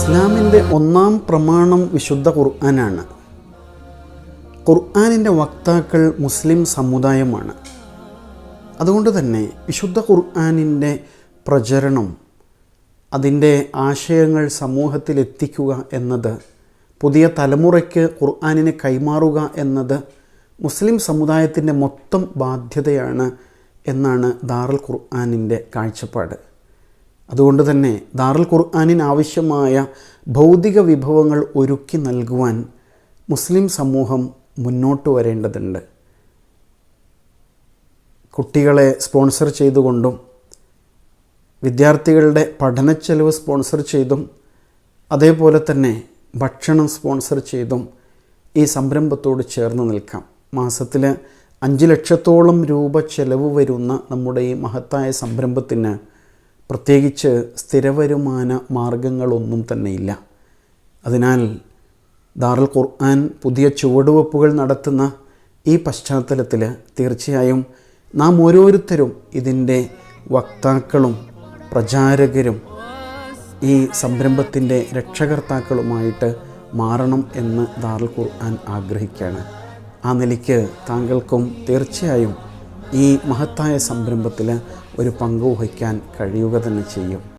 ഇസ്ലാമിന്റെ ഒന്നാം പ്രമാണം വിശുദ്ധ ഖുർആനാണ്. ഖുർആാനിന്റെ വക്താക്കൾ മുസ്ലിം സമുദായമാണ്. അതുകൊണ്ട് തന്നെ വിശുദ്ധ ഖുർആാനിന്റെ പ്രചരണം അതിന്റെ ആശയങ്ങൾ സമൂഹത്തിൽ എത്തിക്കുക എന്നത് പുതിയ തലമുറയ്ക്ക് ഖുർആനിനെ കൈമാറുക എന്നത് മുസ്ലിം സമുദായത്തിന്റെ മൊത്തം ബാധ്യതയാണ് എന്നാണ് ദാറുൽ ഖുർആാനിന്റെ കാഴ്ചപ്പാട്. അതുകൊണ്ട് തന്നെ ദാറുൽ ഖുർആാനിന് ആവശ്യമായ ഭൗതിക വിഭവങ്ങൾ ഒരുക്കി നൽകുവാൻ മുസ്ലിം സമൂഹം മുന്നോട്ട് വരേണ്ടതുണ്ട്. കുട്ടികളെ സ്പോൺസർ ചെയ്തുകൊണ്ടും വിദ്യാർത്ഥികളുടെ പഠനച്ചെലവ് സ്പോൺസർ ചെയ്തും അതേപോലെ തന്നെ ഭക്ഷണം സ്പോൺസർ ചെയ്തും ഈ സംരംഭത്തോട് ചേർന്ന് നിൽക്കാം. മാസത്തിൽ അഞ്ച് ലക്ഷത്തോളം രൂപ ചെലവ് വരുന്ന നമ്മുടെ ഈ മഹത്തായ സംരംഭത്തിന് പ്രത്യേകിച്ച് സ്ഥിരവരുമാന മാർഗങ്ങളൊന്നും തന്നെയില്ല. അതിനാൽ ദാറുൽ ഖുർആൻ പുതിയ ചുവടുവെപ്പുകൾ നടത്തുന്ന ഈ പശ്ചാത്തലത്തിൽ തീർച്ചയായും നാം ഓരോരുത്തരും ഇതിന്റെ വക്താക്കളും പ്രചാരകരും ഈ സംരംഭത്തിന്റെ രക്ഷകർത്താക്കളുമായിട്ട് മാറണം എന്ന് ദാറുൽ ഖുർആൻ ആഗ്രഹിക്കുകയാണ്. ആ നിലയ്ക്ക് താങ്കൾക്കും തീർച്ചയായും ഈ മഹത്തായ സംരംഭത്തിൽ ഒരു പങ്ക് വഹിക്കാൻ കഴിയുക തന്നെ ചെയ്യും.